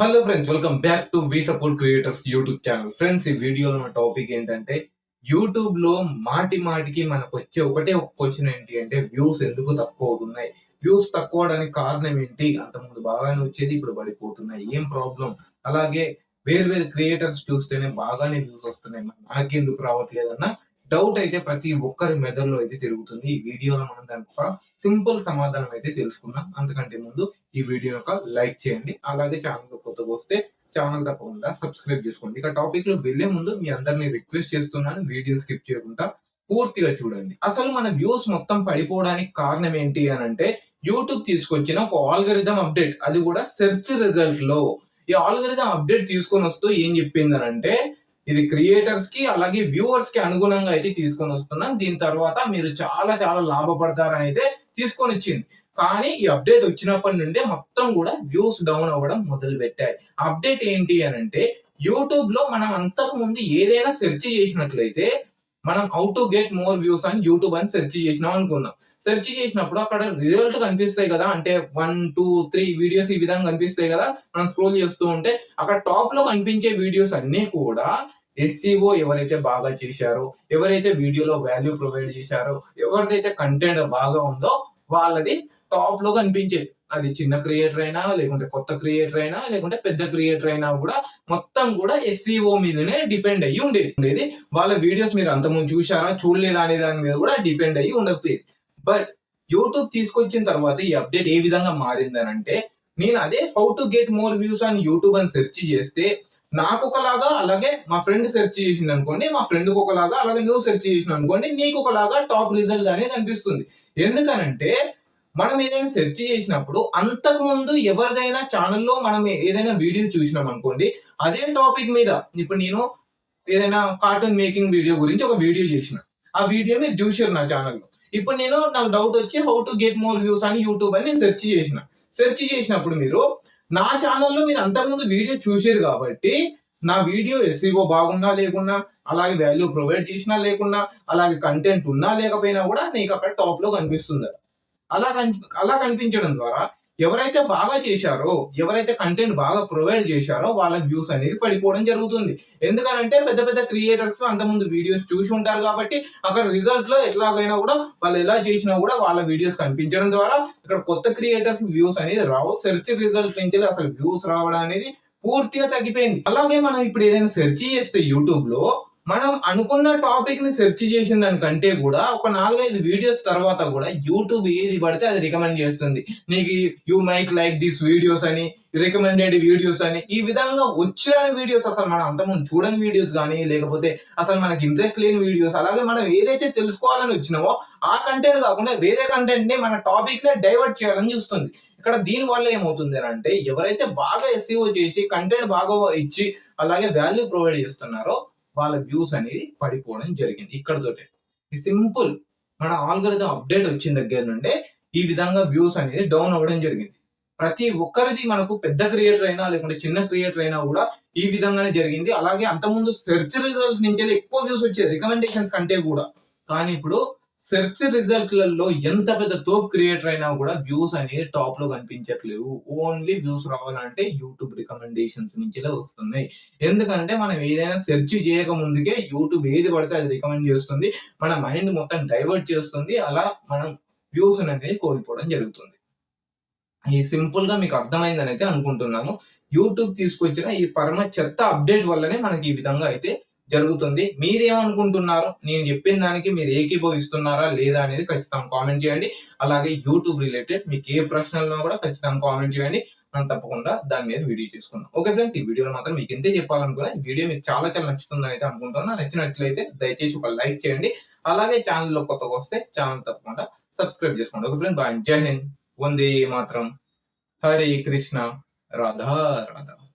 Hello friends welcome back to we support creators YouTube channel friends ఈ వీడియోలో మన topic ఏంటంటే యూట్యూబ్లో మాటి మాటికి మనకు వచ్చే ఒకటే ఒక క్వశ్చన్ ఏంటి అంటే వ్యూస్ ఎందుకు తక్కువ అవుతున్నాయి? వ్యూస్ తక్కువ అవడానికి కారణం ఏంటి? అంతకుముందు బాగానే వచ్చేది ఇప్పుడు పడిపోతున్నాయి. ఏం ప్రాబ్లం అలాగే వేరు వేరు క్రియేటర్స్ చూస్తేనే బాగానే వ్యూస్ వస్తున్నాయి. మరి నాకెందుకు రావట్లేదన్న డౌట్ అయితే ప్రతి ఒక్కరి మెదడులో అయితే తిరుగుతుంది. ఈ వీడియోలో మనం దానికి ఒక సింపుల్ సమాధానం అయితే తెలుసుకుందాం. అంతకంటే ముందు ఈ వీడియో యొక్క లైక్ చేయండి. అలాగే ఛానల్ కొత్తగా వస్తే ఛానల్ తప్పకుండా సబ్స్క్రైబ్ చేసుకోండి. ఇక టాపిక్లో వెళ్ళే ముందు మీ అందరిని రిక్వెస్ట్ చేస్తున్నాను. వీడియో స్కిప్ చేయకుండా పూర్తిగా చూడండి. అసలు మన వ్యూస్ మొత్తం పడిపోవడానికి కారణం ఏంటి అని అంటే యూట్యూబ్ తీసుకొచ్చిన ఒక ఆల్గరిథం అప్డేట్ అది కూడా సెర్చ్ రిజల్ట్లో. ఈ ఆల్గరిథం అప్డేట్ తీసుకొని వస్తూ ఏం చెప్పింది అని అంటే ఇది క్రియేటర్స్కి అలాగే వ్యూవర్స్కి అనుగుణంగా అయితే తీసుకొని వస్తున్నాం దీని తర్వాత మీరు చాలా చాలా లాభపడతారని అయితే తీసుకొని వచ్చింది. కానీ ఈ అప్డేట్ వచ్చినప్పటి నుండే మొత్తం కూడా వ్యూస్ డౌన్ అవ్వడం మొదలు పెట్టాయి. అప్డేట్ ఏంటి అని అంటే యూట్యూబ్లో మనం అంతకు ముందు ఏదైనా సెర్చ్ చేసినట్లయితే మనం how to get more views అని యూట్యూబ్ అని సెర్చ్ చేసినాం అనుకుందాం. సెర్చ్ చేసినప్పుడు అక్కడ రిజల్ట్ కనిపిస్తాయి కదా అంటే వన్ టూ త్రీ వీడియోస్ ఈ విధంగా కనిపిస్తాయి కదా మనం స్క్రోల్ చేస్తూ ఉంటే అక్కడ టాప్లో కనిపించే వీడియోస్ అన్ని కూడా ఎస్సీఓ ఎవరైతే బాగా చేశారో ఎవరైతే వీడియోలో వాల్యూ ప్రొవైడ్ చేశారో ఎవరిదైతే కంటెంట్ బాగా ఉందో వాళ్ళది టాప్లో కనిపించేది. అది చిన్న క్రియేటర్ అయినా లేకుంటే కొత్త క్రియేటర్ అయినా లేకుంటే పెద్ద క్రియేటర్ అయినా కూడా మొత్తం కూడా ఎస్సీఓ మీదనే డిపెండ్ అయ్యి ఉండేది. ఉండేది. వాళ్ళ వీడియోస్ మీరు అంతకుముందు చూశారా చూడలేదా అనే దాని మీద కూడా డిపెండ్ అయ్యి ఉండకపోయేది. బట్ యూట్యూబ్ తీసుకొచ్చిన తర్వాత ఈ అప్డేట్ ఏ విధంగా మారిందని అంటే నేను అదే how to get more views అని యూట్యూబ్ అని సెర్చ్ చేస్తే నాకు ఒకలాగా అలాగే మా ఫ్రెండ్ సెర్చ్ చేసింది అనుకోండి మా ఫ్రెండ్కి ఒకలాగా అలాగే నువ్వు సెర్చ్ చేసిన అనుకోండి నీకు ఒకలాగా టాప్ రిజల్ట్ అనేది కనిపిస్తుంది. ఎందుకనంటే మనం ఏదైనా సెర్చ్ చేసినప్పుడు అంతకుముందు ఎవరిదైనా ఛానల్లో మనం ఏదైనా వీడియో చూసినాం అనుకోండి అదే టాపిక్ మీద ఇప్పుడు నేను ఏదైనా కార్టూన్ మేకింగ్ వీడియో గురించి ఒక వీడియో చేసిన ఆ వీడియో మీరు చూసారు నా ఛానల్లో ఇప్పుడు నేను నాకు డౌట్ వచ్చి how to get more views అని యూట్యూబ్ అని నేను సెర్చ్ చేసిన. సెర్చ్ చేసినప్పుడు మీరు నా ఛానల్లో మీరు అంతకుముందు వీడియో చూసారు కాబట్టి నా వీడియో ఎస్ఈఓ బాగున్నా లేకున్నా అలాగే వాల్యూ ప్రొవైడ్ చేసినా లేకున్నా అలాగే కంటెంట్ ఉన్నా లేకపోయినా కూడా నీకు అక్కడ టాప్లో కనిపిస్తుంది. అలా కనిపి అలా కనిపించడం ద్వారా ఎవరైతే బాగా చేశారో ఎవరైతే కంటెంట్ బాగా ప్రొవైడ్ చేశారో వాళ్ళ వ్యూస్ అనేది పడిపోవడం జరుగుతుంది. ఎందుకనంటే పెద్ద పెద్ద క్రియేటర్స్ అంతకుముందు వీడియోస్ చూసి ఉంటారు కాబట్టి అక్కడ రిజల్ట్లో ఎట్లాగైనా కూడా వాళ్ళు ఎలా చేసినా కూడా వాళ్ళ వీడియోస్ కనిపించడం ద్వారా ఇక్కడ కొత్త క్రియేటర్స్ వ్యూస్ అనేది రావు. సెర్చ్ రిజల్ట్ నుంచి అసలు వ్యూస్ రావడం అనేది పూర్తిగా తగ్గిపోయింది. అలాగే మనం ఇప్పుడు ఏదైనా సెర్చ్ చేస్తే యూట్యూబ్లో మనం అనుకున్న టాపిక్ని సెర్చ్ చేసిన దానికంటే కూడా ఒక నాలుగైదు వీడియోస్ తర్వాత కూడా యూట్యూబ్ ఏది పడితే అది రికమెండ్ చేస్తుంది. నీకు you might like this videos అని రికమెండెడ్ వీడియోస్ అని ఈ విధంగా వచ్చిన వీడియోస్ అసలు మనం అంతకుముందు చూడని వీడియోస్ కానీ లేకపోతే అసలు మనకి ఇంట్రెస్ట్ లేని వీడియోస్ అలాగే మనం ఏదైతే తెలుసుకోవాలని వచ్చినామో ఆ కంటెంట్ కాకుండా వేరే కంటెంట్ని మన టాపిక్ని డైవర్ట్ చేయాలని చూస్తుంది. ఇక్కడ దీని వల్ల ఏమవుతుంది అని అంటే ఎవరైతే బాగా ఎస్ఈఓ చేసి కంటెంట్ బాగా ఇచ్చి అలాగే వాల్యూ ప్రొవైడ్ చేస్తున్నారో వాళ్ళ వ్యూస్ అనేది పడిపోవడం జరిగింది. ఇక్కడతోటే. సింపుల్ మన ఆల్గరిథం అప్డేట్ వచ్చిన దగ్గర నుండే ఈ విధంగా వ్యూస్ అనేది డౌన్ అవ్వడం జరిగింది. ప్రతి ఒక్కరిది మనకు పెద్ద క్రియేటర్ అయినా లేకుంటే చిన్న క్రియేటర్ అయినా కూడా ఈ విధంగానే జరిగింది. అలాగే అంతకుముందు సెర్చ్ రిజల్ట్ నుంచి ఎక్కువ వ్యూస్ వచ్చేది రికమెండేషన్స్ కంటే కూడా. కానీ ఇప్పుడు సెర్చ్ రిజల్ట్లలో ఎంత పెద్ద తోప్ క్రియేటర్ అయినా కూడా వ్యూస్ అనేది టాప్లో కనిపించట్లేవు. ఓన్లీ వ్యూస్ రావాలంటే యూట్యూబ్ రికమెండేషన్స్ నుంచి వస్తున్నాయి. ఎందుకంటే మనం ఏదైనా సెర్చ్ చేయక ముందుకే యూట్యూబ్ ఏది పడితే అది రికమెండ్ చేస్తుంది. మన మైండ్ మొత్తం డైవర్ట్ చేస్తుంది. అలా మనం వ్యూస్ అనేది కోల్పోవడం జరుగుతుంది. ఈ సింపుల్గా మీకు అర్థమైందని అయితే అనుకుంటున్నాను. యూట్యూబ్ తీసుకొచ్చిన ఈ పరమ చెత్త అప్డేట్ వల్లనే మనకి ఈ విధంగా అయితే జరుగుతుంది. మీరేమనుకుంటున్నారు నేను చెప్పిన దానికి మీరు ఏకీభవిస్తున్నారా లేదా అనేది ఖచ్చితంగా కామెంట్ చేయండి. అలాగే యూట్యూబ్ రిలేటెడ్ మీకు ఏ ప్రశ్నలు కూడా ఖచ్చితంగా కామెంట్ చేయండి. మనం తప్పకుండా దాని మీద వీడియో చేసుకుందాం. ఓకే ఫ్రెండ్స్ ఈ వీడియోలో మాత్రం మీకు ఎంతే చెప్పాలనుకున్నా ఈ వీడియో మీకు చాలా చాలా నచ్చుతుందని అయితే అనుకుంటున్నా. నచ్చినట్లయితే దయచేసి ఒక లైక్ చేయండి. అలాగే ఛానల్లో కొత్తగా వస్తే ఛానల్ తప్పకుండా సబ్స్క్రైబ్ చేసుకోండి. Okay friend bye. జై హింద్. వందే మాత్రం. హరే కృష్ణ. రాధా రాధా.